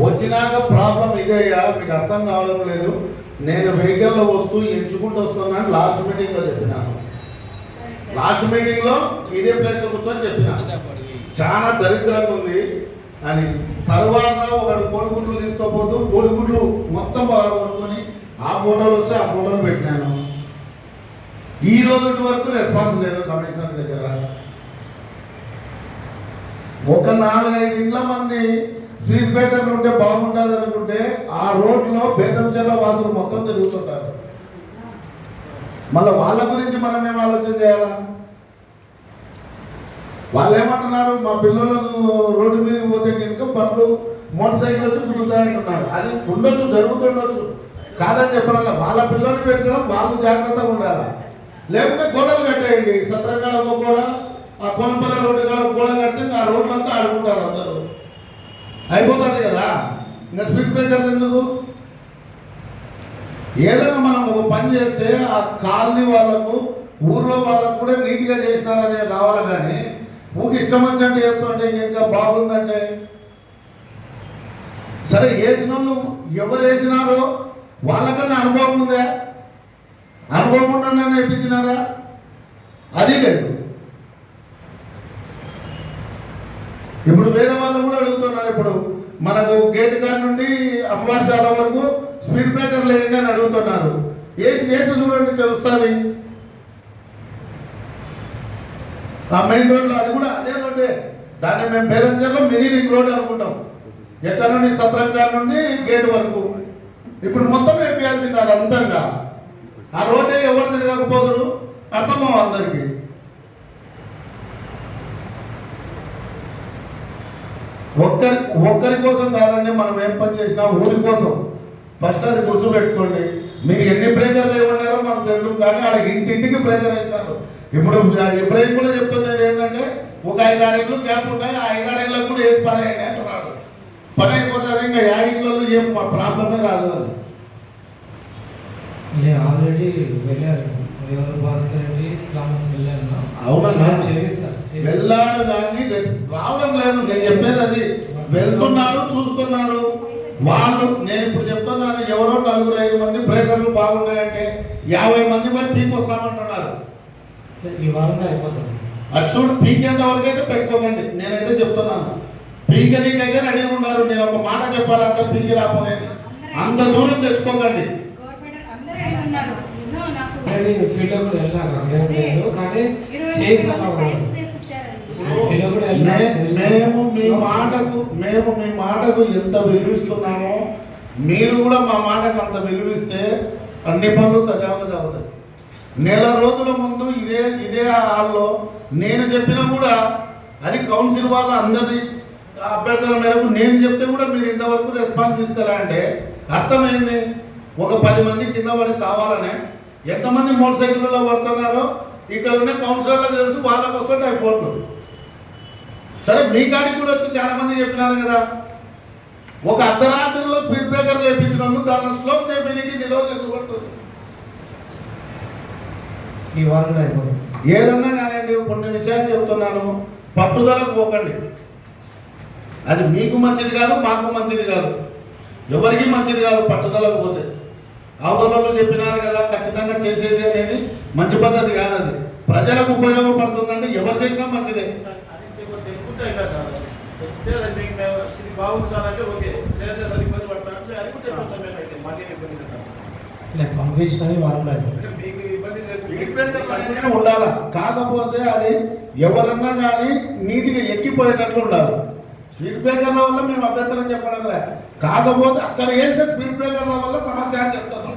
వచ్చినాక ప్రాబ్లం ఇదయ్యా మీకు అర్థం కావడం లేదు. నేను వెహికల్లో వస్తూ ఎంచుకుంటూ వస్తున్నాను లాస్ట్ మీటింగ్లో చెప్పినాను లాస్ట్ మీటింగ్లో ఇదే ప్లేస్లో కూర్చొని చెప్పిన. చాలా దరిద్రంగా ఉంది. అని తర్వాత ఒకడు కోడిగుడ్లు తీసుకోపోతూ కోడిగుడ్లు మొత్తం బాగా ఆ ఫోటోలు వస్తే ఆ ఫోటోలు పెట్టినాను. ఈ రోజు వరకు రెస్పాన్స్ లేదు కమిషనర్ దగ్గర. ఒక నాలుగైదు ఇండ్ల మంది స్ట్రీట్ బేకర్లు ఉంటే బాగుంటుంది అనుకుంటే ఆ రోడ్లో బేతంచెల్ల వాసులు మొత్తం తిరుగుతుంటారు. మళ్ళీ వాళ్ళ గురించి మనం ఏం ఆలోచన చేయాలా? వాళ్ళు ఏమంటున్నారు మా పిల్లలకు రోడ్డు మీద పోతే కనుక బండ్లు మోటార్ సైకిల్ వచ్చి కుదురుతాయంటున్నారు అది ఉండొచ్చు జరుగుతుండొచ్చు. కాదని చెప్పడం వాళ్ళ పిల్లల్ని పెట్టుకోవడం వాళ్ళు జాగ్రత్తగా ఉండాలి? లేకపోతే గోడలు కట్టేయండి. సత్రంగా ఒక గోడ ఆ కొనపల్లి రోడ్డు కూడా ఒక గోడ కడితే ఆ రోడ్లంతా ఆడుకుంటారు అందరూ. అయిపోతుంది కదా? ఇంకా స్పీడ్ బ్రేకర్ ఎందుకు? ఏదైనా మనం ఒక పని చేస్తే ఆ కాలనీ వాళ్ళకు ఊర్లో వాళ్ళకు కూడా నీట్గా చేసినారనే రావాలి కానీ ఊకి ఇష్టం వచ్చినట్టు చేస్తుంటే ఇంకా బాగుందంటే? సరే వేసిన వాళ్ళు ఎవరు వేసినారో వాళ్ళకన్నా అనుభవం ఉందా? అనుభవం ఉండనే వేయించినారా అది లేదు. ఇప్పుడు వేరే వాళ్ళు కూడా అడుగుతున్నారు ఇప్పుడు. మనకు గేట్ కార్ నుండి అమ్మవారిశాల వరకు స్పీడ్ బ్రేకర్ లేండి అని అడుగుతున్నారు. ఏది చేసి చూడండి తెలుస్తుంది? ఆ మెయిన్ రోడ్లో అది కూడా అదే రోడ్డే. దాన్ని మేము బేదంచర్లో మినీ రింగ్ రోడ్ అనుకుంటాం. ఎక్కడ నుండి? సత్రంగార్ నుండి గేట్ వరకు. ఇప్పుడు మొత్తం వేపించాల్సింది అది అంతంగా. ఆ రోడ్డే ఎవరు తిరగకపోతారు? అర్థమవు అందరికీ. ఒక్కరి ఒక్కరి కోసం కాదండి మనం ఏం పని చేసినా ఊరి కోసం. ఫస్ట్ అది గుర్తు పెట్టుకోండి మీరు ఎన్ని బ్రేకర్లు ఏమన్నారో మాకు తెలియదు కానీ ఆడ ఇంటింటికి బ్రేకర్ అవుతారు ఇప్పుడు ఇబ్రాహిం కూడా చెప్తున్నది ఏంటంటే ఒక ఐదారు ఇళ్ళు గ్యాప్ ఉంటాయి ఆ ఐదారు ఇళ్ళకు కూడా వేసి పని అయ్యండి అంటున్నాడు. పని అయిపోతుంది ఇంకా యా ఇళ్ళలో ఏం ప్రాబ్లమే రాదు ఆల్రెడీ వెళ్ళాను ఎవరు భాస్కర్ రెడ్డి వెళ్ళాను కానీ రెస్- రావడం లేదు. నేను చెప్పేది అది. వెళ్తున్నారు చూస్తున్నారు. వాళ్ళు నేను ఇప్పుడు చెప్తున్నాను ఎవరో నలుగురు ఐదు మంది బ్రేకర్లు బాగున్నాయంటే యాభై మంది పోయి పీక్ వస్తామంటున్నారు. ఈ వారంలో అయిపోతుంది. అది చూడు పీకేంత వరకు అయితే పెట్టుకోకండి. నేనైతే చెప్తున్నాను. పీకనీకైతే రెడీ ఉన్నారు. నేను ఒక మాట చెప్పాలంటే పీకి రాపోలేండి అంత దూరం తెచ్చుకోకండి. గవర్నమెంట్ అందరూ రెడీ ఉన్నారు. ఏదో నాకు ఆల్రెడీ ఫీల్డ్ కూడా వెళ్ళాను కానీ చేసాను మేము మీ మాటకు మేము మీ మాటకు ఎంత విలువిస్తున్నామో మీరు కూడా మా మాటకు అంత విలువిస్తే అన్ని పనులు సజావుగా అవుతాయి నెల రోజుల ముందు ఇదే ఇదే హాల్లో నేను చెప్పినా కూడా అది కౌన్సిల్ వాళ్ళ అందరి అభ్యర్థుల మేరకు నేను చెప్తే కూడా మీరు ఇంతవరకు రెస్పాన్స్ తీసుకెళ్ళా అంటే అర్థమైంది? ఒక పది మంది కింద పడి సావాలనే? ఎంతమంది మోటార్ సైకిల్లో పడుతున్నారో? ఇక్కడ ఉన్న కౌన్సిలర్లకు తెలుసు వాళ్ళకి వస్తుంటాయి ఫోన్లు సరే మీ కాడికి కూడా వచ్చి చాలా మంది చెప్పినారు కదా. ఒక అర్ధరాత్రిలో స్పీడ్ బ్రేకర్ లేపించిన వాళ్ళు దాన్ని స్లోప్ చేయడానికి నిరోధం ఈ అయిపోతుంది ఏదన్నా కానివ్వండి కొన్ని విషయాలు చెప్తున్నాను. పట్టుదలకు పోకండి. అది మీకు మంచిది కాదు మాకు మంచిది కాదు. ఎవరికి మంచిది కాదు పట్టుదలకు పోతే. అవతలలో చెప్పినారు కదా ఖచ్చితంగా చేసేది అనేది మంచి పద్ధతి కాదు అది. ప్రజలకు ఉపయోగపడుతుందంటే ఎవరు చేసినా మంచిదే. బాగుంది సార్ అంటే ఓకే. లేదా అది ఇబ్బంది పడతాను సమయం అయితే. మాకేం ఇబ్బంది లేదు. లేదు మీకు లేదు ఉండాలి? కాకపోతే అది ఎవరన్నా కానీ నీట్గా ఎక్కిపోయేటట్లు ఉండాలి. స్పీడ్ బ్రేకర్ల వల్ల మేము అభ్యంతరం చెప్పడం లే. కాకపోతే అక్కడ వేసే స్పీడ్ బ్రేకర్ల వల్ల సమస్య అని చెప్తాను.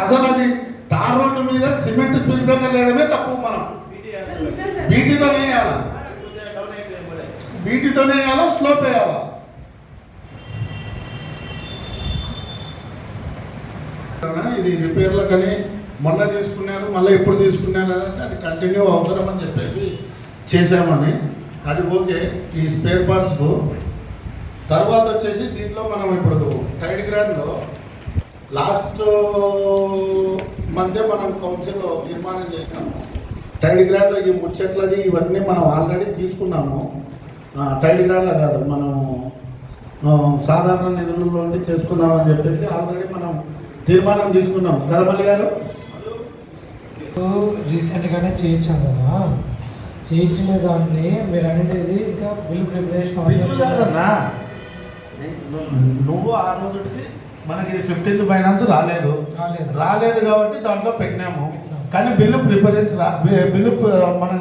అసలు అది తార్ రోడ్డు మీద సిమెంట్ స్పీడ్ బ్రేకర్ వేయడమే తప్పు మనం పీటీ అసలు నిజం సార్. బీటీతోనే వేయాలా? బీటీతోనే వేయాలా? స్లోప్ వేయాలా? ఇది రిపేర్లకని మొన్న తీసుకున్నాను మళ్ళీ ఎప్పుడు తీసుకున్నాను అంటే అది కంటిన్యూ అవసరం అని చెప్పేసి చేసామని అది ఓకే ఈ స్పేర్ పార్ట్స్ తర్వాత వచ్చేసి దీంట్లో మనం ఇప్పుడు టైడ్ గ్రాండ్లో లాస్ట్ మధ్య మనం కౌన్సిల్లో నిర్మాణం చేసినాము. టైడ్ గ్రాండ్లో ఈ ముచ్చట్లది ఇవన్నీ మనం ఆల్రెడీ తీసుకున్నాము. ఆ, టైడ్ గ్రాండ్లో కాదు మనం సాధారణ నిధులలో నుండి చేసుకుందామని చెప్పేసి ఆల్రెడీ మనం తీర్మానం తీసుకున్నాం. కదా మల్లి గారు రీసెంట్గానే చేయించాం కదా. చేయించిన దాన్ని మీరు అనేది ఇంకా బిల్ ప్రిపరేషన్ కాదన్నా. నువ్వు ఆ రోజుకి మనకి ఫిఫ్టీన్త్ ఫైనాన్స్ రాలేదు. రాలేదు. రాలేదు కాబట్టి దాంట్లో పెట్టినాము. కానీ బిల్లు ప్రిపరేషన్ రా బిల్లు మనకు